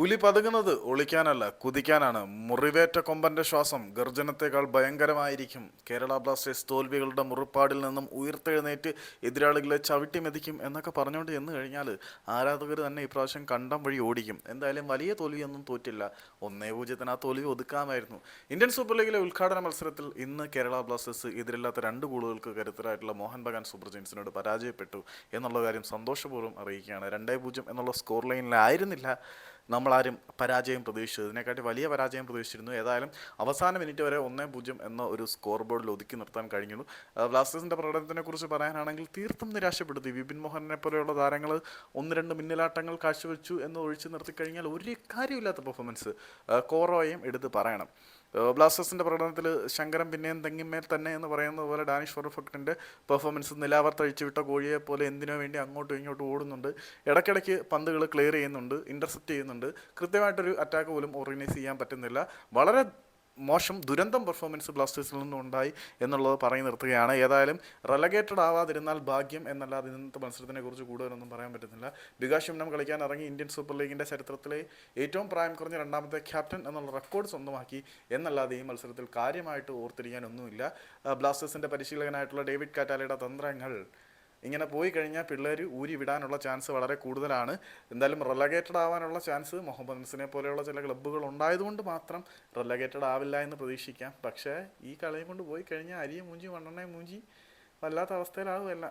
പുലി പതുങ്ങുന്നത് ഒളിക്കാനല്ല കുതിക്കാനാണ്. മുറിവേറ്റ കൊമ്പന്റെ ശ്വാസം ഗർജനത്തെക്കാൾ ഭയങ്കരമായിരിക്കും. കേരള ബ്ലാസ്റ്റേഴ്സ് തോൽവികളുടെ മുറിപ്പാടിൽ നിന്നും ഉയർത്തെഴുന്നേറ്റ് എതിരാളികളെ ചവിട്ടി മെതിക്കും എന്നൊക്കെ പറഞ്ഞുകൊണ്ട് ചെന്ന് കഴിഞ്ഞാൽ ആരാധകർ തന്നെ ഇപ്രാവശ്യം കണ്ടം വഴി ഓടിക്കും. എന്തായാലും വലിയ തോൽവിയൊന്നും തോറ്റില്ല. ഒന്നേ പൂജ്യത്തിന് ആ തോൽവി ഒതുക്കാമായിരുന്നു. ഇന്ത്യൻ സൂപ്പർ ലീഗിലെ ഉദ്ഘാടന മത്സരത്തിൽ ഇന്ന് കേരള ബ്ലാസ്റ്റേഴ്സ് എതിരില്ലാത്ത രണ്ട് ഗോളുകൾക്ക് കരുത്തരായിട്ടുള്ള മോഹൻ ബഗാൻ സൂപ്പർ ജെയിൻസിനോട് പരാജയപ്പെട്ടു. എന്നുള്ള കാര്യം സന്തോഷപൂർവം അറിയിക്കുകയാണ്. രണ്ടേ പൂജ്യം എന്നുള്ള സ്കോർ ലൈനിലായിരുന്നില്ല. നമ്മളാരും പരാജയം പ്രതീക്ഷിച്ചത്. ഇതിനെക്കാട്ടി വലിയ പരാജയം പ്രതീക്ഷിച്ചിരുന്നു. ഏതായാലും അവസാന മിനിറ്റ് വരെ ഒന്നേ പൂജ്യം എന്ന ഒരു സ്കോർ ബോർഡിൽ ഒതുക്കി നിർത്താൻ കഴിഞ്ഞു ബ്ലാസ്റ്റേഴ്സിന്റെ പ്രകടനത്തിനെ കുറിച്ച് പറയാനാണെങ്കിൽ തീർത്തും നിരാശപ്പെടുത്തി. വിപിൻ മോഹനെ പോലെയുള്ള താരങ്ങൾ ഒന്ന് രണ്ട് മിന്നലാട്ടങ്ങൾ കാഴ്ചവെച്ചു എന്ന് ഒഴിച്ചു നിർത്തിക്കഴിഞ്ഞാൽ ഒരു കാര്യമില്ലാത്ത പെർഫോമൻസ് കോറോയും എടുത്ത് പറയണം. ഏഹ് ബ്ലാസ്റ്റേഴ്സിന്റെ പ്രകടനത്തിൽ ശങ്കരൻ പിന്നെയും തെങ്ങിന്മേൽ തന്നെ എന്ന് പറയുന്നത് പോലെ ഡാനിഷ് ഫൊറഫക്റ്റിന്റെ പെർഫോമൻസ് നിലാവർത്തഴിച്ചു വിട്ട കോഴിയെ പോലെ എന്തിനോ വേണ്ടി അങ്ങോട്ടും ഇങ്ങോട്ടും ഓടുന്നുണ്ട്. ഇടയ്ക്കിടയ്ക്ക് പന്തുകൾ ക്ലിയർ ചെയ്യുന്നുണ്ട് ഇന്റർസെപ്റ്റ് ചെയ്യുന്നുണ്ട്. കൃത്യമായിട്ടൊരു അറ്റാക്ക് പോലും ഓർഗനൈസ് ചെയ്യാൻ പറ്റുന്നില്ല. വളരെ മോശം ദുരന്തം പെർഫോമൻസ് ബ്ലാസ്റ്റേഴ്സിൽ നിന്നും ഉണ്ടായി എന്നുള്ളത് പറഞ്ഞു നിർത്തുകയാണ്. ഏതായാലും റെലഗേറ്റഡ് ആവാതിരുന്നാൽ ഭാഗ്യം എന്നല്ലാതെ ഇന്നത്തെ മത്സരത്തിനെ കുറിച്ച് കൂടുതലൊന്നും പറയാൻ പറ്റുന്നില്ല. വികാശുംനം കളിക്കാൻ ഇറങ്ങി ഇന്ത്യൻ സൂപ്പർ ലീഗിന്റെ ചരിത്രത്തിലെ ഏറ്റവും പ്രായം കുറഞ്ഞ രണ്ടാമത്തെ ക്യാപ്റ്റൻ എന്നുള്ള റെക്കോർഡ് സ്വന്തമാക്കി എന്നല്ലാതെ ഈ മത്സരത്തിൽ കാര്യമായിട്ട് ഓർത്തിരിക്കാനൊന്നുമില്ല. ബ്ലാസ്റ്റേഴ്സിന്റെ പരിശീലകനായിട്ടുള്ള ഡേവിഡ് കാറ്റാലയുടെ തന്ത്രങ്ങൾ ഇങ്ങനെ പോയി കഴിഞ്ഞാൽ പിള്ളേർ ഊരി വിടാനുള്ള ചാൻസ് വളരെ കൂടുതലാണ്. എന്തായാലും റെലഗേറ്റഡ് ആവാനുള്ള ചാൻസ് മുഹമ്മദ് മുഹമ്മദൻസിനെ പോലെയുള്ള ചില ക്ലബ്ബുകൾ ഉണ്ടായതുകൊണ്ട് മാത്രം റെലഗേറ്റഡ് ആവില്ല എന്ന് പ്രതീക്ഷിക്കാം. പക്ഷേ ഈ കളിയും കൊണ്ട് പോയി കഴിഞ്ഞാൽ അരിയും മൂഞ്ചി മണ്ണെണ്ണയും മൂഞ്ചി വല്ലാത്ത അവസ്ഥയിലാവുമല്ല